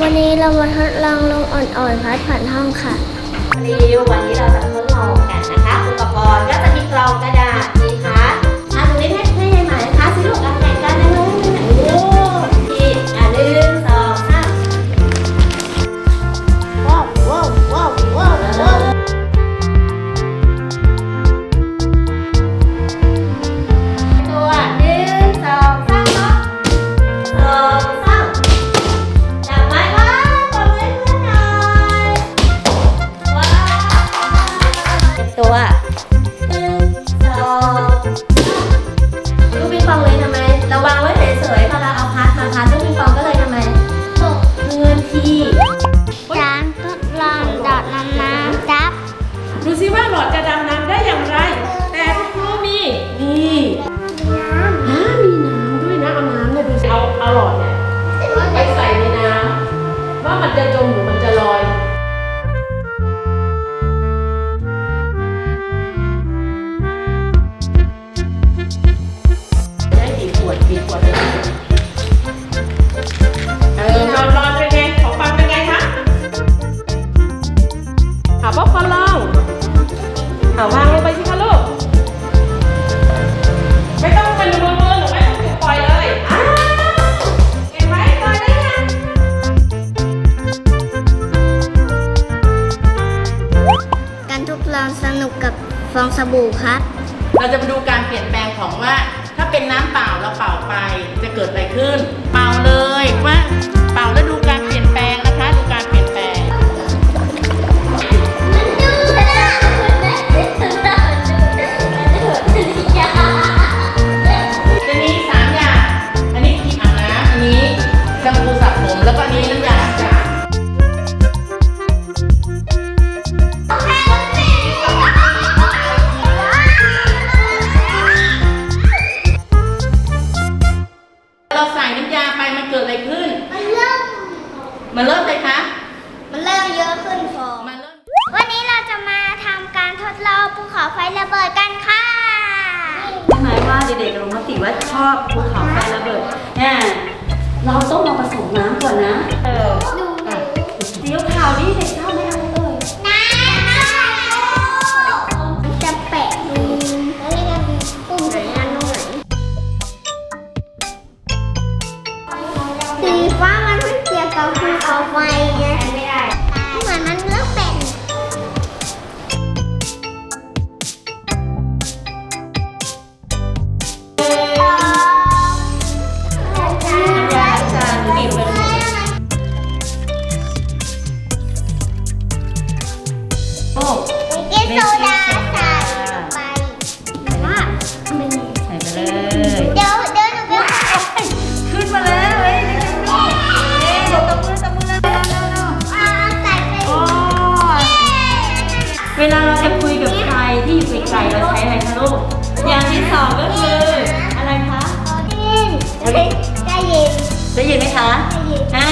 วันนี้เรามาทดลองลงอ่อนๆพัดผ่านห้องค่ะริววันนี้เราจะทดลองกันนะคะ อุปกรณ์ก็จะมีกลองกระดาษ เออหลอดหลอดเป็นไง ของฟังเป็นไงคะเอาป๊อปคอร์นลองเอาวางลงไปสิคะลูก ไม่ต้องเป็นมือมือหนูไม่ต้องถูกปล่อยเลยอ้าวเห็นไหมปล่อยได้ยังการทดลองสนุกกับฟองสบู่ครับ เราจะมาดูการเปลี่ยนแปลงของว่าถ้า เป็นน้ำเปล่าเราเป่าไปจะเกิดอะไรขึ้น เป่าเลยว่าเป่าแล้วดูการเปลี่ยนแปลงนะคะ ดูการเปลี่ยนแปลง จะมีสามอย่าง อันนี้ครีมอาบน้ำอันนี้แชมพูสระผมแล้วก็อันนี้น้ำยาล้างจานเรา มันเริ่มเลยคะมันเริ่มเยอะขึ้นฟองมันเริ่มวันนี้เราจะมาทำการทดลองภูเขาไฟระเบิดกันค่ะหมายว่าเด็กๆลงมติว่าชอบภูเขาไฟระเบิดแน่เราต้องมาผสมน้ำก่อนนะ เออ ดูซีอิ๊วขาวนี่เด็กชอบไหม เอาไฟ เวลาเราจะคุยกับใครที่อยู่ไกลๆเราใช้อะไรคะลูก อย่างที่สองก็คืออะไรคะ ได้ยินได้ยินได้ยินไหมคะ ได้ยิน อ่า